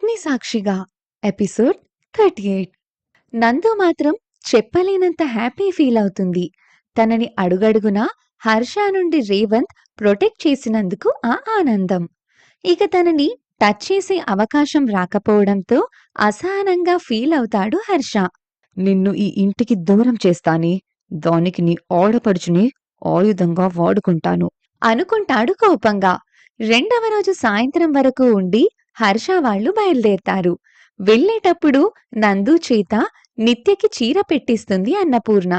అగ్ని సాక్షిగా episode thirty eight. నందు మాత్రం చెప్పలేనంత హ్యాపీ ఫీల్ అవుతుంది. తనని అడుగడుగునా హర్ష నుండి రేవంత్ ప్రొటెక్ట్ చేసినందుకు ఆ ఆనందం. ఇక తనని టచ్ చేసే అవకాశం రాకపోవడంతో అసహనంగా ఫీల్ అవుతాడు హర్ష. నిన్ను ఈ ఇంటికి దూరం చేస్తానే దానికి నీ ఓడపరుచుని ఆయుధంగా వాడుకుంటాను అనుకుంటాడు కోపంగా. రెండవ రోజు సాయంత్రం వరకు ఉండి హర్ష వాళ్ళు బయలుదేరతారు. వెళ్ళేటప్పుడు నందు చేత నిత్యకి చీర పెట్టిస్తుంది అన్నపూర్ణ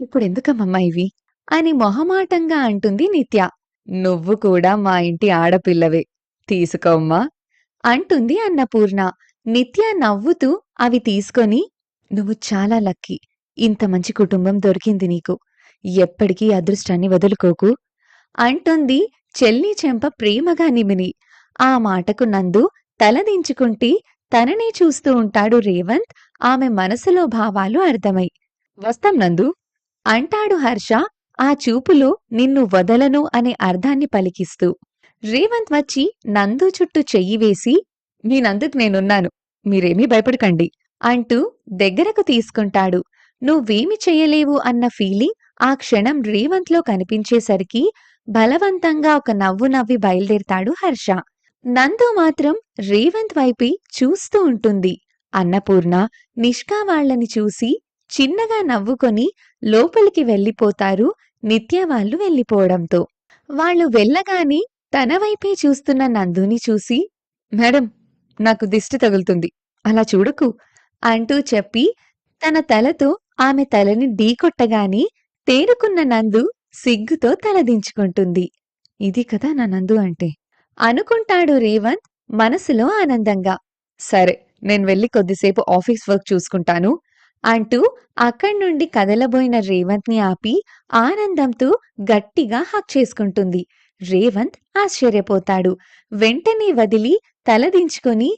ఇప్పుడెందుకమ్మమ్మా ఇవి? అని మొహమాటంగా అంటుంది నిత్య. నువ్వు కూడా మా ఇంటి ఆడపిల్లవే. తీసుకోమ్మా అంటుంది అన్నపూర్ణ నిత్య నవ్వుతూ అవి తీసుకొని నువ్వు చాలా లక్కీ. ఇంత మంచి కుటుంబం దొరికింది నీకు. ఎప్పటికీ అదృష్టాన్ని వదులుకోకు. అంటుంది చెల్లి చెంప ప్రేమగా నిమిని ఆ మాటకు నందు తలదించుకుంటే తననే చూస్తూ ఉంటాడు రేవంత్. ఆమె మనసులో భావాలు అర్థమై వస్తాం నందు. అంటాడు హర్ష ఆ చూపులో నిన్ను వదలను అనే అర్థాన్ని పలికిస్తూ. రేవంత్ వచ్చి నందు చుట్టూ చెయ్యి వేసి మీ నందుకు నేనున్నాను. మీరేమీ భయపడకండి అంటూ దగ్గరకు తీసుకుంటాడు. నువ్వేమి చెయ్యలేవు అన్న ఫీలింగ్ ఆ క్షణం రేవంత్లో కనిపించేసరికి బలవంతంగా ఒక నవ్వు నవ్వి బయలుదేరతాడు హర్ష. నందు మాత్రం రేవంత్ వైపే చూస్తూ ఉంటుంది. అన్నపూర్ణ నిష్కా వాళ్ళని చూసి చిన్నగా నవ్వుకొని లోపలికి వెళ్ళిపోతారు నిత్య వాళ్ళు వెళ్ళిపోవడంతో. వాళ్ళు వెళ్ళగాని తన వైపే చూస్తున్న నందుని చూసి మేడం నాకు దిష్టి తగులుతుంది. అలా చూడకు అంటూ చెప్పి తన తలతో ఆమె తలని ఢీకొట్టగాని తేరుకున్న నందు సిగ్గుతో తలదించుకుంటుంది. ఇది కదా నా నందు అంటే. అనుకుంటాడు రేవంత్ మనసులో ఆనందంగా. సరే నేను వెళ్ళి కొద్దిసేపు ఆఫీస్ వర్క్ చూసుకుంటాను అంటూ అక్కడి నుండి కదలబోయిన రేవంత్ని ఆపి ఆనందంతో గట్టిగా హక్ చేసుకుంటుంది. రేవంత్ ఆశ్చర్యపోతాడు. వెంటనే వదిలి తలదించుకొని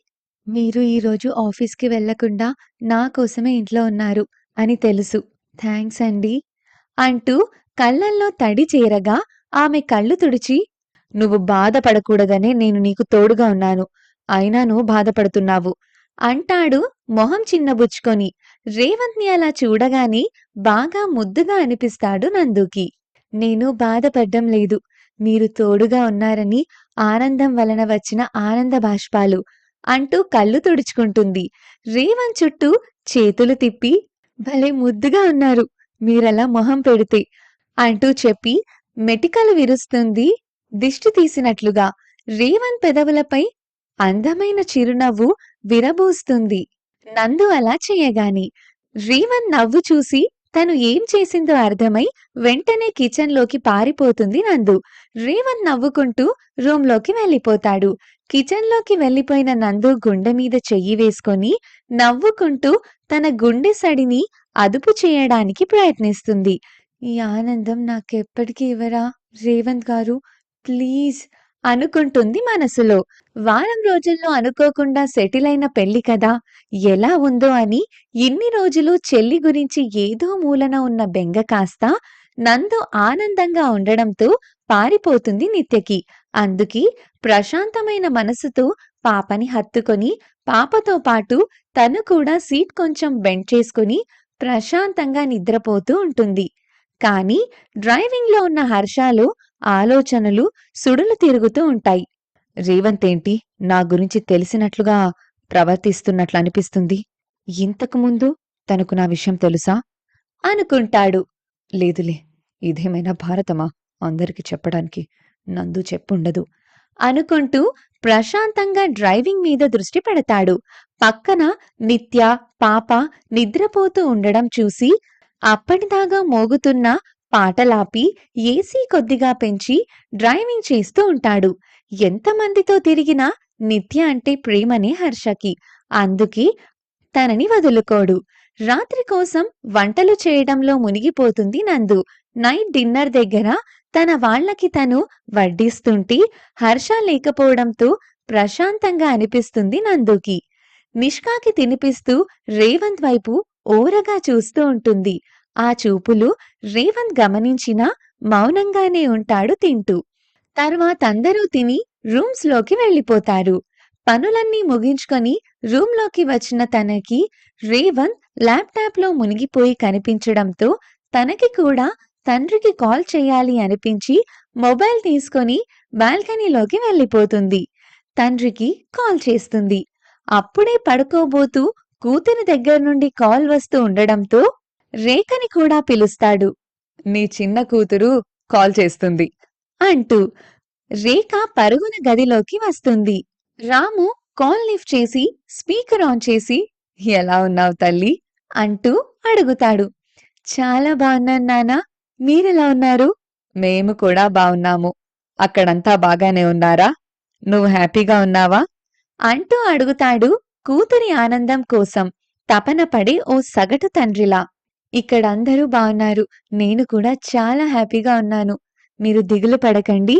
మీరు ఈరోజు ఆఫీస్కి వెళ్ళకుండా నా కోసమే ఇంట్లో ఉన్నారు అని తెలుసు. థ్యాంక్స్ అండి అంటూ కళ్ళల్లో తడి చేరగా ఆమె కళ్ళు తుడిచి నువ్వు బాధపడకూడదనే నేను నీకు తోడుగా ఉన్నాను. అయినా నువ్వు బాధపడుతున్నావు. అంటాడు మొహం చిన్నబుచ్చుకొని. రేవంత్ని అలా చూడగానే బాగా ముద్దుగా అనిపిస్తాడు నందుకి. నేను బాధపడ్డం లేదు. మీరు తోడుగా ఉన్నారని ఆనందం వలన వచ్చిన ఆనంద బాష్పాలు అంటూ కళ్ళు తుడుచుకుంటుంది. రేవంత్ చుట్టూ చేతులు తిప్పి భలే ముద్దుగా ఉన్నారు. మీరలా మొహం పెడితే అంటూ చెప్పి మెటికలు విరుస్తుంది దిష్టి తీసినట్లుగా రేవన్ పెదవులపై అందమైన చిరునవ్వు విరబూస్తుంది. నందు అలా చేయగాని రేవన్ నవ్వు చూసి తను ఏం చేసిందో అర్థమై వెంటనే కిచెన్లోకి పారిపోతుంది నందు. రేవంత్ నవ్వుకుంటూ రూంలోకి వెళ్ళిపోతాడు. కిచెన్లోకి వెళ్ళిపోయిన నందు గుండె మీద చెయ్యి వేసుకొని నవ్వుకుంటూ తన గుండె సడిని అదుపు చేయడానికి ప్రయత్నిస్తుంది. ఈ ఆనందం నాకెప్పటికీ ఇవ్వరా రేవంత్ గారు? ప్లీజ్ అనుకుంటుంది మనసులో. వారం రోజుల్లో అనుకోకుండా సెటిల్ అయిన పెళ్ళి కదా ఎలా ఉందో అని ఇన్ని రోజులు చెల్లి గురించి ఏదో మూలన ఉన్న బెంగ కాస్త నందు ఆనందంగా ఉండడంతో పారిపోతుంది నిత్యకి. అందుకి ప్రశాంతమైన మనసుతో పాపని హత్తుకొని పాపతో పాటు తను కూడా సీట్ కొంచెం బెండ్ చేసుకుని ప్రశాంతంగా నిద్రపోతూ ఉంటుంది. కానీ డ్రైవింగ్లో ఉన్న హర్షాలు ఆలోచనలు సుడులు తిరుగుతూ ఉంటాయి. రేవంత్ ఏంటి నా గురించి తెలిసినట్లుగా ప్రవర్తిస్తున్నట్లు అనిపిస్తుంది? ఇంతకు ముందు తనకు నా విషయం తెలుసా? అనుకుంటాడు. లేదులే ఇదేమైనా భారతమా? అందరికి చెప్పడానికి నందు చెప్పుండదు. అనుకుంటూ ప్రశాంతంగా డ్రైవింగ్ మీద దృష్టి పెడతాడు. పక్కన నిత్య పాప నిద్రపోతూ ఉండడం చూసి అప్పటిదాకా మోగుతున్న పాటలాపి ఏసీ కొద్దిగా పెంచి డ్రైవింగ్ చేస్తూ ఉంటాడు. ఎంతమందితో తిరిగినా నిత్య అంటే ప్రేమనే హర్షకి. అందుకే తనని వదులుకోడు. రాత్రి కోసం వంటలు చేయడంలో మునిగిపోతుంది నందు. నైట్ డిన్నర్ దగ్గర తన వాళ్ళకి తను వడ్డిస్తుంటే హర్ష లేకపోవడంతో ప్రశాంతంగా అనిపిస్తుంది నందుకి. నిష్కాకి తినిపిస్తూ రేవంత్ వైపు ఓరగా చూస్తూ ఉంటుంది. ఆ చూపులు రేవంత్ గమనించినా మౌనంగానే ఉంటాడు తింటూ తర్వాత అందరూ తిని రూమ్స్లోకి వెళ్ళిపోతారు పనులన్నీ ముగించుకొని రూమ్‌లోకి వచ్చిన తనకి రేవంత్ ల్యాప్‌టాప్‌లో మునిగిపోయి కనిపించడంతో తనకి కూడా తండ్రికి కాల్ చేయాలి అనిపించి మొబైల్ తీసుకొని బాల్కనీలోకి వెళ్ళిపోతుంది. తండ్రికి కాల్ చేస్తుంది. అప్పుడే పడుకోబోతూ కూతురి దగ్గర నుండి కాల్ వస్తూ ఉండడంతో రేఖని కూడా పిలుస్తాడు. నీ చిన్న కూతురు కాల్ చేస్తుంది అంటూ. రేఖ పరుగున గదిలోకి వస్తుంది. రాము కాల్ లిఫ్ట్ చేసి స్పీకర్ ఆన్ చేసి ఎలా ఉన్నావు తల్లి అంటూ అడుగుతాడు. చాలా బావున్నాను నాన్న. మీరెలా ఉన్నారు? మేము కూడా బావున్నాము. అక్కడంతా బాగానే ఉన్నారా? నువ్వు హ్యాపీగా ఉన్నావా? అంటూ అడుగుతాడు కూతురి ఆనందం కోసం తపన పడే ఓ సగటు తండ్రిలా. ఇక్కడ అందరూ బాగున్నారు నేను కూడా చాలా హ్యాపీగా ఉన్నాను. మీరు దిగులు పడకండి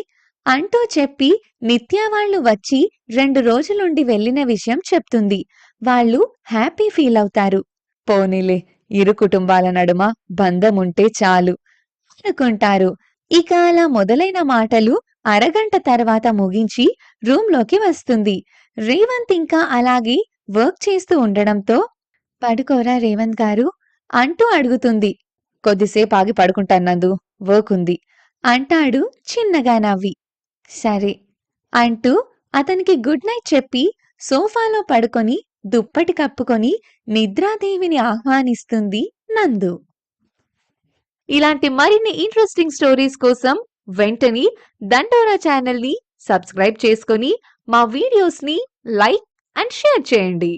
అంటూ చెప్పి నిత్య వాళ్ళు వచ్చి రెండు రోజులుండి వెళ్ళిన విషయం చెప్తుంది. వాళ్ళు హ్యాపీ ఫీల్ అవుతారు. పోనీలే ఇరు కుటుంబాల నడుమ బంధం ఉంటే చాలు అనుకుంటారు. ఇక అలా మొదలైన మాటలు అరగంట తర్వాత ముగించి రూమ్‌లోకి వస్తుంది. రేవంత్ ఇంకా అలాగే వర్క్ చేస్తూ ఉండడంతో పడుకోరా రేవంత్ గారు అంటూ అడుగుతుంది. కొద్దిసేపు ఆగి పడుకుంటాను నందు వర్క్ ఉంది అంటాడు చిన్నగా నవ్వి. సరే అంటూ అతనికి గుడ్ నైట్ చెప్పి సోఫాలో పడుకొని దుప్పటి కప్పుకొని నిద్రాదేవిని ఆహ్వానిస్తుంది నందు. ఇలాంటి మరిన్ని ఇంట్రెస్టింగ్ స్టోరీస్ కోసం వెంటనే దండోరా ఛానల్‌ని సబ్స్క్రైబ్ చేసుకొని మా వీడియోస్‌ని లైక్ అండ్ షేర్ చేయండి.